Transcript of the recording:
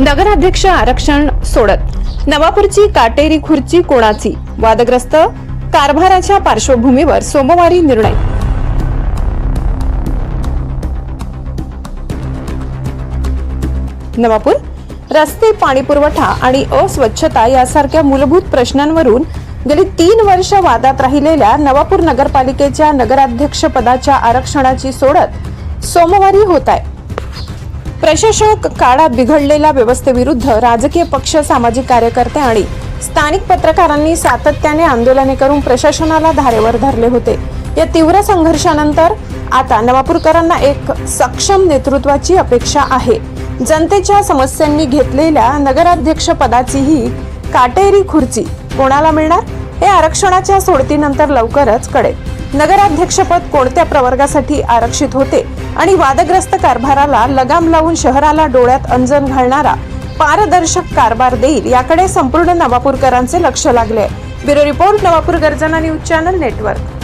नगराध्यक्ष आरक्षण सोडत. नवापूरची काटेरी खुर्ची कोणाची? वादग्रस्त कारभाराच्या पार्श्वभूमीवर सोमवारी निर्णय. नवापूर? रस्ते पाणीपुरवठा आणि अस्वच्छता यासारख्या मूलभूत प्रश्नांवरून गेली तीन वर्ष वादात राहिलेल्या नवापूर नगरपालिकेच्या नगराध्यक्ष पदाच्या आरक्षणाची सोडत सोमवारी होत आहे. प्रशासक काळात बिघडलेल्या व्यवस्थेविरुद्ध राजकीय पक्ष सामाजिक कार्यकर्ते आणि स्थानिक पत्रकारांनी सातत्याने आंदोलने करून प्रशासनाला धारेवर धरले होते. या तीव्र संघर्षानंतर आता नवापूरकरांना एक सक्षम नेतृत्वाची अपेक्षा आहे. जनतेच्या समस्यांनी घेतलेल्या नगराध्यक्ष पदाची ही काटेरी खुर्ची कोणाला मिळणार? हे आरक्षणाच्या सोडतीनंतर लवकरच कळेल. नगराध्यक्षपद कोणत्या प्रवर्गासाठी आरक्षित होते आणि वादग्रस्त कारभाराला लगाम लावून शहराला डोळ्यात अंजन घालणारा पारदर्शक कारभार देईल याकडे संपूर्ण नवापूरकरांचे लक्ष लागले आहे. ब्युरो रिपोर्ट नवापूर गर्जना न्यूज चॅनल नेटवर्क